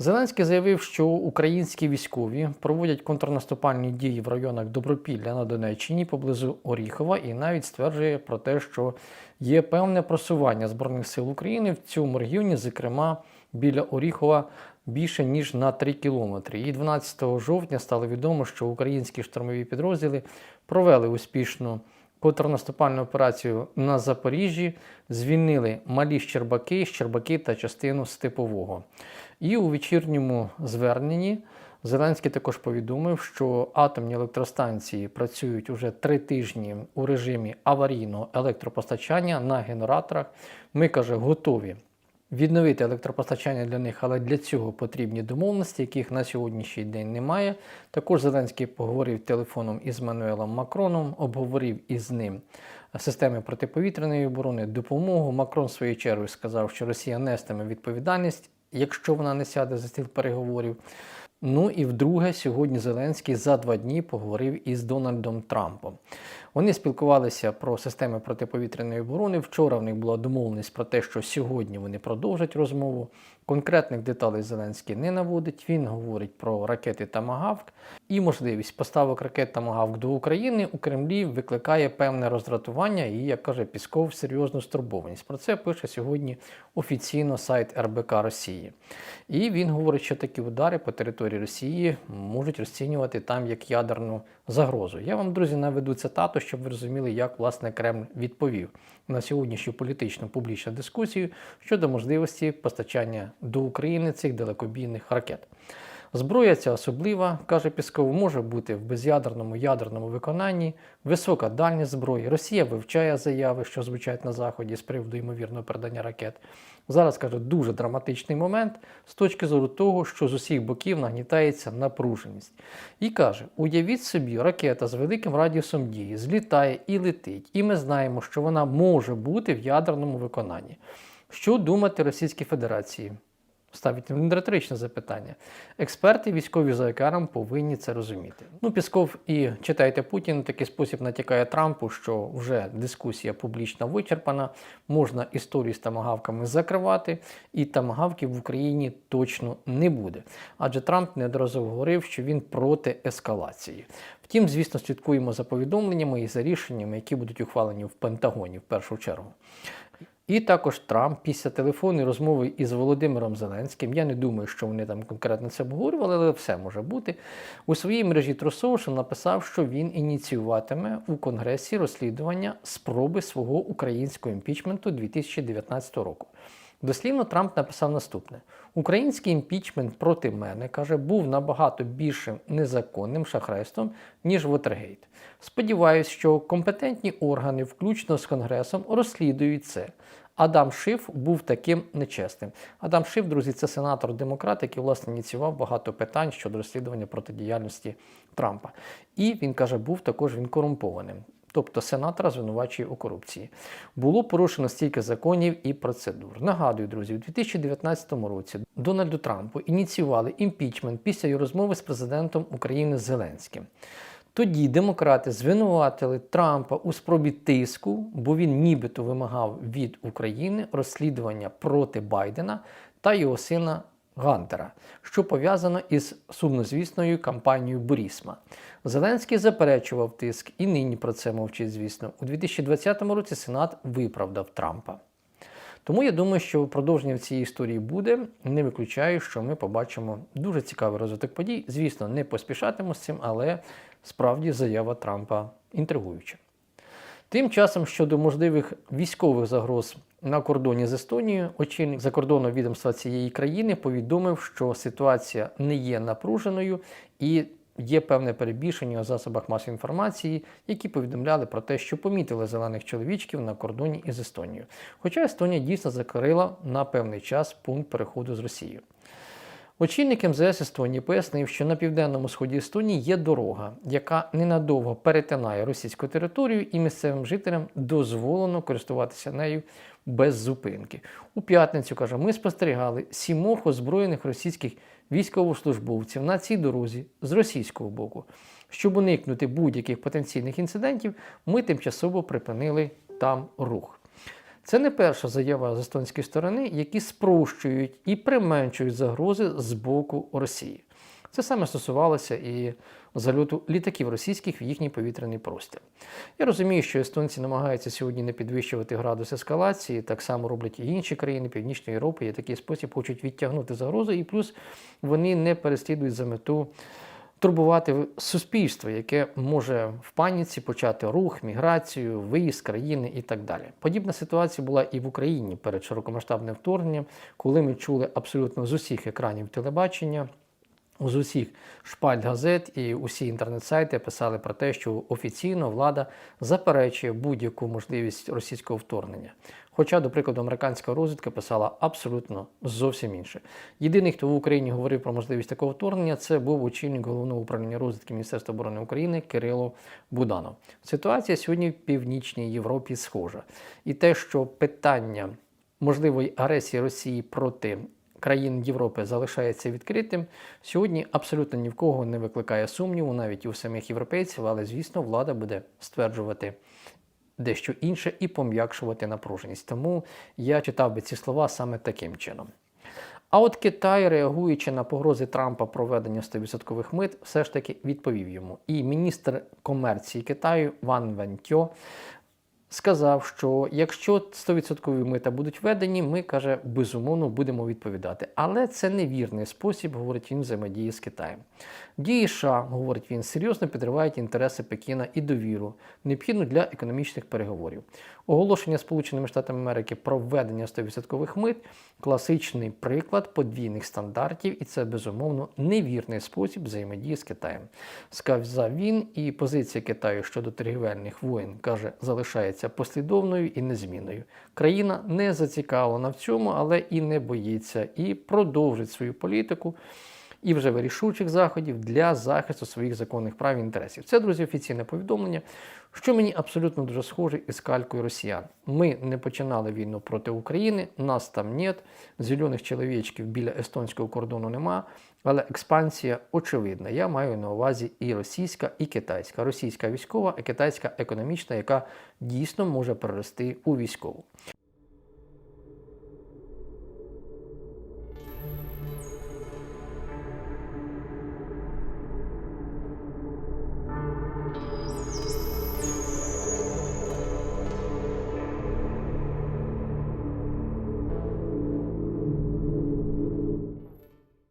Зеленський заявив, що українські військові проводять контрнаступальні дії в районах Добропілля на Донеччині поблизу Оріхова, і навіть стверджує про те, що є певне просування збройних сил України в цьому регіоні, зокрема біля Оріхова. Більше ніж на 3 кілометри. І 12 жовтня стало відомо, що українські штурмові підрозділи провели успішну контрнаступальну операцію на Запоріжжі, звільнили малі Щербаки, Щербаки та частину Степового. І у вечірньому зверненні Зеленський також повідомив, що атомні електростанції працюють уже три тижні у режимі аварійного електропостачання на генераторах. Ми каже, готові відновити електропостачання для них, але для цього потрібні домовленості, яких на сьогоднішній день немає. Також Зеленський поговорив телефоном із Мануелом Макроном, обговорив із ним системи протиповітряної оборони, допомогу. Макрон, в свою чергу, сказав, що Росія нестиме відповідальність, якщо вона не сяде за стіл переговорів. Ну і вдруге, сьогодні Зеленський за два дні поговорив із Дональдом Трампом. Вони спілкувалися про системи протиповітряної оборони. Вчора в них була домовленість про те, що сьогодні вони продовжать розмову. Конкретних деталей Зеленський не наводить. Він говорить про ракети Тамагавк і можливість поставок ракет Тамагавк до України у Кремлі викликає певне роздратування і, як каже Пісков, серйозну стурбованість. Про це пише сьогодні офіційно сайт РБК Росії. І він говорить, що такі удари по території Росії можуть розцінювати там як ядерну загрозу. Я вам, друзі, наведу цитату, щоб ви розуміли, як власне Кремль відповів на сьогоднішню політичну публічну дискусію щодо можливості постачання до України цих далекобійних ракет. Зброя ця особлива, каже Пісков, може бути в без'ядерному ядерному виконанні, висока дальність зброї. Росія вивчає заяви, що звучать на Заході з приводу ймовірного передання ракет. Зараз каже дуже драматичний момент з точки зору того, що з усіх боків нагнітається напруженість. І каже: уявіть собі, ракета з великим радіусом дії злітає і летить, і ми знаємо, що вона може бути в ядерному виконанні. Що думати Російській Федерації? Ставить він риторичне запитання. Експерти військові за океаном повинні це розуміти. Ну, Пісков і читайте Путін такий спосіб натякає Трампу, що вже дискусія публічно вичерпана, можна історію з тамагавками закривати, і тамагавків в Україні точно не буде. Адже Трамп неодноразово говорив, що він проти ескалації. Втім, звісно, слідкуємо за повідомленнями і за рішеннями, які будуть ухвалені в Пентагоні в першу чергу. І також Трамп після телефонної розмови із Володимиром Зеленським. Я не думаю, що вони там конкретно це обговорювали, але все може бути. У своїй мережі True написав, що він ініціюватиме у Конгресі розслідування спроби свого українського імпічменту 2019 року. Дослівно Трамп написав наступне: Український імпічмент проти мене каже, був набагато більшим незаконним шахрайством, ніж Вотергейт. Сподіваюсь, що компетентні органи, включно з Конгресом, розслідують це. Адам Шиф був таким нечесним. Адам Шиф, друзі, це сенатор демократ, який власне ініціював багато питань щодо розслідування протидіяльності Трампа. І він каже, був також він корумпованим. Тобто сенатора звинувачує у корупції. Було порушено стільки законів і процедур. Нагадую, друзі, у 2019 році Дональду Трампу ініціювали імпічмент після його розмови з президентом України Зеленським. Тоді демократи звинуватили Трампа у спробі тиску, бо він нібито вимагав від України розслідування проти Байдена та його сина Гантера, що пов'язано із сумнозвісною кампанією Борісма. Зеленський заперечував тиск і нині про це мовчить, звісно. У 2020 році Сенат виправдав Трампа. Тому я думаю, що продовження цієї історії буде. Не виключаю, що ми побачимо дуже цікавий розвиток подій. Звісно, не поспішатиму з цим, але справді заява Трампа інтригуюча. Тим часом щодо можливих військових загроз на кордоні з Естонією, очільник закордонного відомства цієї країни повідомив, що ситуація не є напруженою і є певне перебільшення у засобах масової інформації, які повідомляли про те, що помітили зелених чоловічків на кордоні із Естонією. Хоча Естонія дійсно закрила на певний час пункт переходу з Росією. Очільник МЗС Естонії пояснив, що на південному сході Естонії є дорога, яка ненадовго перетинає російську територію, і місцевим жителям дозволено користуватися нею без зупинки. У п'ятницю каже, ми спостерігали сімох озброєних російських військовослужбовців на цій дорозі з російського боку. Щоб уникнути будь-яких потенційних інцидентів, ми тимчасово припинили там рух. Це не перша заява з естонської сторони, які спрощують і применшують загрози з боку Росії. Це саме стосувалося і зальоту літаків російських в їхній повітряний простір. Я розумію, що естонці намагаються сьогодні не підвищувати градус ескалації, так само роблять і інші країни Північної Європи, і в такий спосіб хочуть відтягнути загрозу, і плюс вони не переслідують за мету турбувати суспільство, яке може в паніці почати рух, міграцію, виїзд країни і так далі. Подібна ситуація була і в Україні перед широкомасштабним вторгненням, коли ми чули абсолютно з усіх екранів телебачення. З усіх шпальт газет і усі інтернет-сайти писали про те, що офіційно влада заперечує будь-яку можливість російського вторгнення. Хоча, до прикладу, американська розвідка писала абсолютно зовсім інше. Єдиний, хто в Україні говорив про можливість такого вторгнення, це був очільник головного управління розвідки Міністерства оборони України Кирило Буданов. Ситуація сьогодні в північній Європі схожа. І те, що питання можливої агресії Росії проти країн Європи залишається відкритим, сьогодні абсолютно ні в кого не викликає сумніву, навіть у самих європейців, але звісно, влада буде стверджувати дещо інше і пом'якшувати напруженість. Тому я читав би ці слова саме таким чином. А от Китай, реагуючи на погрози Трампа проведення 100% мит, все ж таки відповів йому. І міністр комерції Китаю Ван Вентьо сказав, що якщо 100% мита будуть введені, ми каже, безумовно будемо відповідати. Але це невірний спосіб, говорить він, взаємодії з Китаєм. Дії США, говорить він, серйозно підривають інтереси Пекіна і довіру, необхідну для економічних переговорів. Оголошення Сполученими Штатами Америки про введення 100% мит класичний приклад подвійних стандартів, і це безумовно невірний спосіб взаємодії з Китаєм. Сказав він, і позиція Китаю щодо торгівельних воєн каже, залишається послідовною і незмінною. Країна не зацікавлена в цьому, але і не боїться, і продовжить свою політику і вже вирішучих заходів для захисту своїх законних прав і інтересів. Це, друзі, офіційне повідомлення, що мені абсолютно дуже схоже із калькою росіян. Ми не починали війну проти України, нас там нет, зелених чоловічків біля естонського кордону нема. Але експансія очевидна. Я маю на увазі і російська, і китайська. Російська військова, і китайська економічна, яка дійсно може перерости у військову.